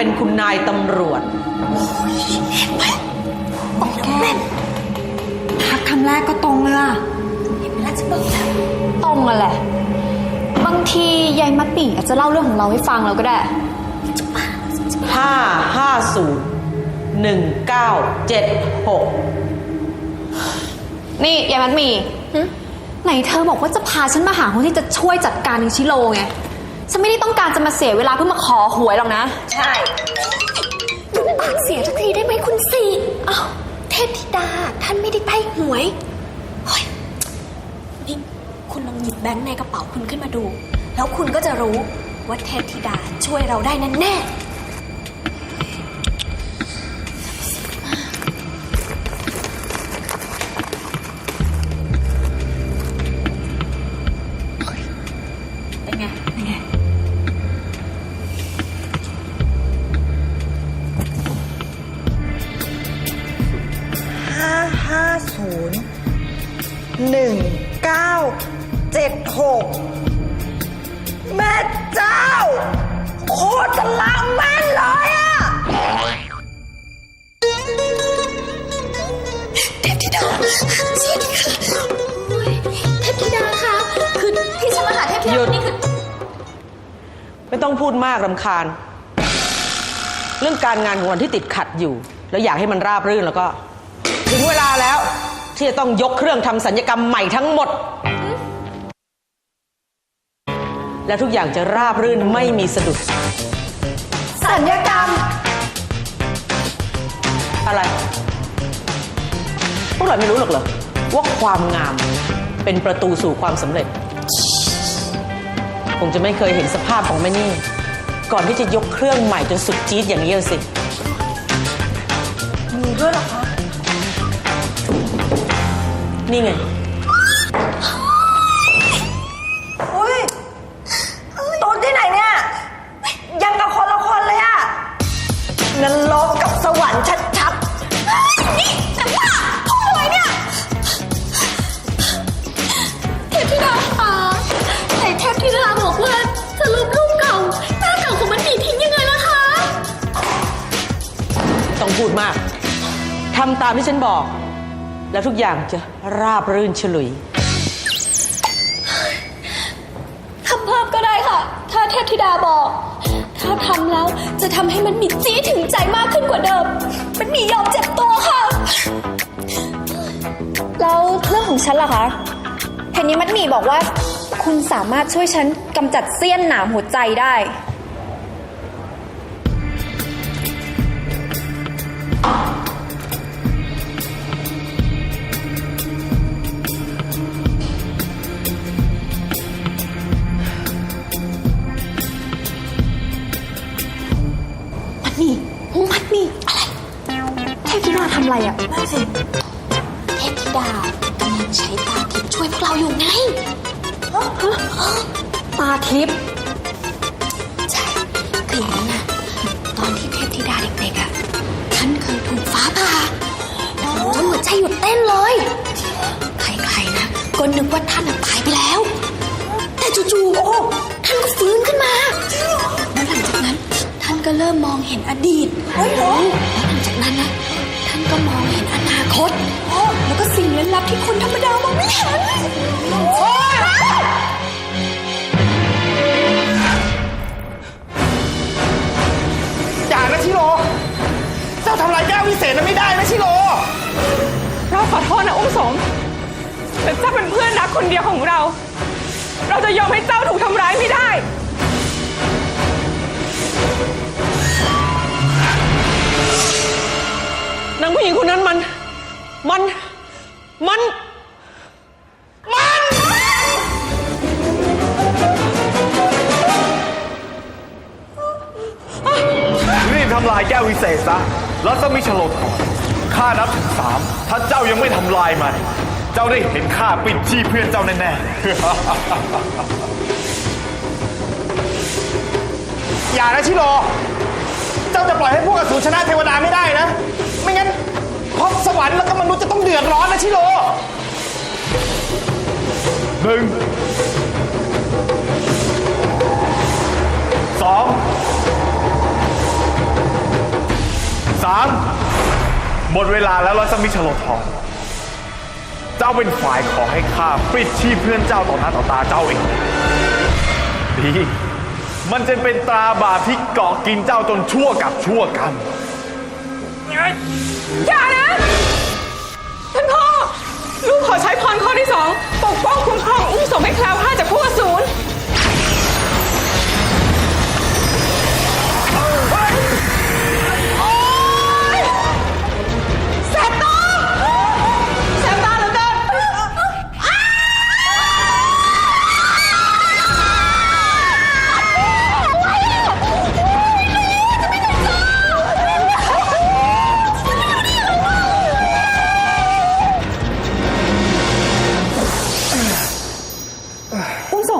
ากเป็นคุณนายตำรวจแม่ทักคำแรกก็ตรงเลยอะตรงอะแหละ บางทียายมัดปีอาจจะเล่าเรื่องของเราให้ฟังเราก็ได้ห้าห้าศูนย์หนึ่งเก้าเจ็ดหกนี่ยายมัดหมีไหนเธอบอกว่าจะพาฉันมาหาคนที่จะช่วยจัดการนิชิโร่ไง ฉันไม่ได้ต้องการจะมาเสียเวลาเพื่อมาขอหวยหรอกนะ ใช่หยุปากเสียทักทีได้ไหมคุณสีอ้าวเทพธิดาท่านไม่ได้ไพ่หวยเฮ้ยนี่คุณลองหยิบแบงค์ในกระเป๋าคุณขึ้นมาดู แล้วคุณก็จะรู้ว่าเทพธิดาช่วยเราได้แน่แน่ๆ ตรจะลางแม่นเลยอะเทพธิดาสวัสดีค่ะโอ้ยเทพธิดาคะคือที่ฉันมาหาเทพธิหยุดาดนี่คือไม่ต้องพูดมากรำคาญ เรื่องการงานของวันที่ติดขัดอยู่ แล้วอยากให้มันราบรื่นแล้วก็ ถึงเวลาแล้ว ที่จะต้องยกเครื่องทำสัญญกรรมใหม่ทั้งหมด และทุกอย่างจะราบรื่นไม่มีสะดุด สัญญกรรม อะไร พวกเราไม่รู้หรอกเหรอ ว่าความงามเป็นประตูสู่ความสำเร็จ คงจะไม่เคยเห็นสภาพของแม่นี่ ก่อนที่จะยกเครื่องใหม่จนสุดจี๊ดอย่างนี้เลยสิ มีด้วยเหรอคะ นี่ไง พูดมากทำตามที่ฉันบอก แล้วทุกอย่างจะราบรื่นฉลุย ทำเพิ่มก็ได้ค่ะ ถ้าเทพธิดาบอก ถ้าทำแล้วจะทำให้มันมีจี้ถึงใจมากขึ้นกว่าเดิม มันมียอมเจ็บตัวค่ะ แล้วเรื่องของฉันล่ะคะเห็นนี้มัดหมี่บอกว่า คุณสามารถช่วยฉันกำจัดเสี้ยนหนามหัวใจได้มัด อะไรอะนั่นสิเทพธิดากำลังใช้ตาทิพย์ช่วยพวกเราอยู่ไงตาทิพย์ใช่คืออย่างนี้นะตอนที่เทพธิดาเด็กๆอะท่านเคยถูกฟ้าผ่าจนหัวใจหยุดเต้นเลย ใครๆนะก็นึกว่าท่านน่ะตายไปแล้ว แต่จู่ๆโอ้ท่านก็ฟื้นขึ้นมาแล้วหลังจากนั้น ท่านก็เริ่มมองเห็นอดีตเฮ้ยเหรอแล้วหลังจากนั้นนะท่าน ก็มองเห็นอนาคต แล้วก็สิ่งลึกลับที่คนธรรมดามองไม่เห็นอย่านะชิโร่เจ้าทำลายแก้ววิเศษนั้นไม่ได้นะชิโร่เราขอโทษนะอุ้มสมแต่เจ้าเป็นเพื่อนรักคนเดียวของเรา เราจะยอมให้เจ้าถูกทำร้ายไม่ได้างผู้หญิงคนนั้นมัน มัน มัน รีบทำลายแก้ววิเศษซะแล้วจะมีฉลดก่อนข้านับถึงสามถ้าเจ้ายังไม่ทำลายมัน เจ้าได้เห็นข้าปิดชีพเพื่อนเจ้าแน่ๆ อย่านะชิโร่เจ้าจะปล่อยให้พวกอสูรชนะเทวดาไม่ได้นะ ไม่งั้น พบสวรรค์แล้วก็มนุษย์จะต้องเดือดร้อนนะชิโรหนึ่งสองสามหมดเวลาแล้วรัศมีฉลทองเจ้าเป็นฝ่ายขอให้ข้าปิดชีพเพื่อนเจ้าต่อหน้าต่อตาเจ้าเองดี มันจะเป็นตราบาปที่เกาะกินเจ้าจนชั่วกับชั่วกัน อย่านะท่านพ่อ ลูกขอใช้พรข้อที่สองปกป้องคุ้มครองอุ้มสมให้แคล้วคลาดจากพวกอสูร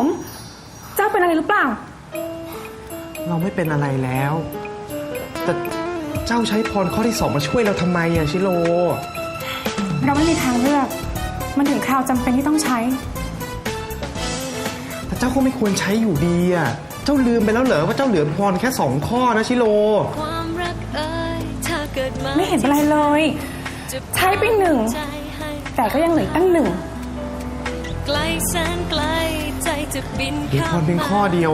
มสมเจ้าเป็นอะไรหรือเปล่า เราไม่เป็นอะไรแล้ว แต่เจ้าใช้พรข้อที่สองมาช่วยเราทำไมอะชิโรเราไม่มีทางเลือก มันถึงคราวจำเป็นที่ต้องใช้ แต่เจ้าก็ไม่ควรใช้อยู่ดีอะเจ้าลืมไปแล้วเหรอว่าเจ้าเหลือพรแค่สองข้อนะชิโรความรักเอ่ยถ้าเกิดมาไม่เห็นเป็นไรเลย ใช้ไปหนึ่งใจให้แต่ก็ยังเหลืออกตั้งหนึ่งไก ลแสนไกลใจจะบินเหลือพรเพียงข้อเดียว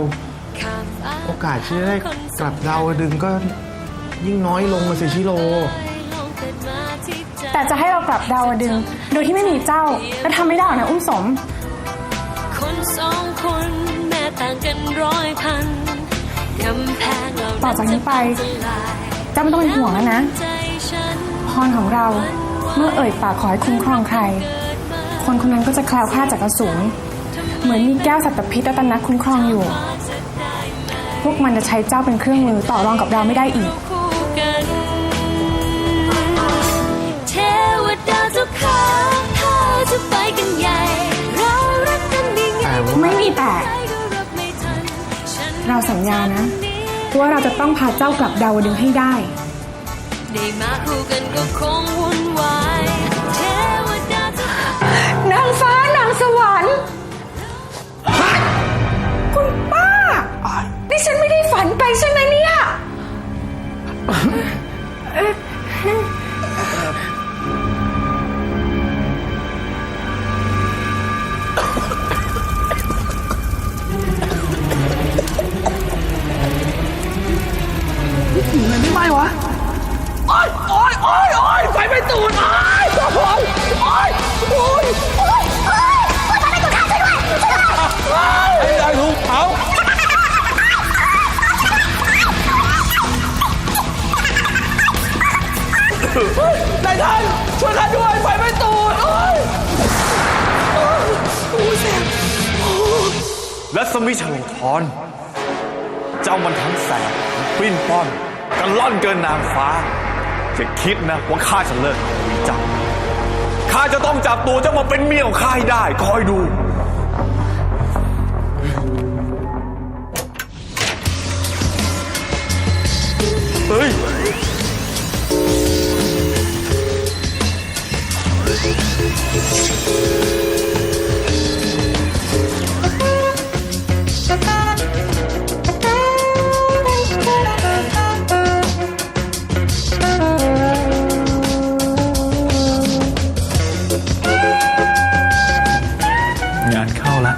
ข้ามฟ้โอกาสที่จะได้กลับดาวดึงก็ยิ่งน้อยลงมาสิชิโร ลองเกิดมาที่ใจ แต่จะให้เรากลับดาวดึงโดยที่ไม่มีเจ้าแล้วทำไม่ได้หรอกนะอุ้มสม คนสองคนแม้ต่างกันร้อยพันกำแพงเหล่าต่อจากนี้ไปจะลายเจ้าไม่ต้องเป็นห่วงแล้วนะ ใจฉันพรของเราเมื่อเอ่ยปากขอให้คุ้มครองใคร คนคนนั้นก็จะแคล้วคลาดจากอสูรเหมือนมีแก้วสัตว์พิษรัตนักคุ้มครองอยู่ พวกมันจะใช้เจ้าเป็นเครื่องมือต่อรองกับเราไม่ได้อีกคู่กันเทวดาเจ้าขาถ้าจะไปกันใหญ่ เรารักกันดีไงแต่ว่าไม่มีแต่ใจก็รับไม่ทันฉันเราสัญญานะ ว่าเราจะต้องพาเจ้ากลับดาวดึงให้ได้ ได้มาคู่กันก็คงวุ่นวาย ใช่ไหมเนี่ย ฝันด้วยไปใช่ไหมเนี่ยและสมิฉลองทรเจ้ามันทั้งแสบปิ้นป้อนกันล่อนเกินนางฟ้าจะคิดนะว่าข้าจะเลิกคุยเจ้าข้าจะต้องจับตัวเจ้ามาเป็นเมียของข้าให้ได้ คอยดู เฮ้ย งานเข้าละ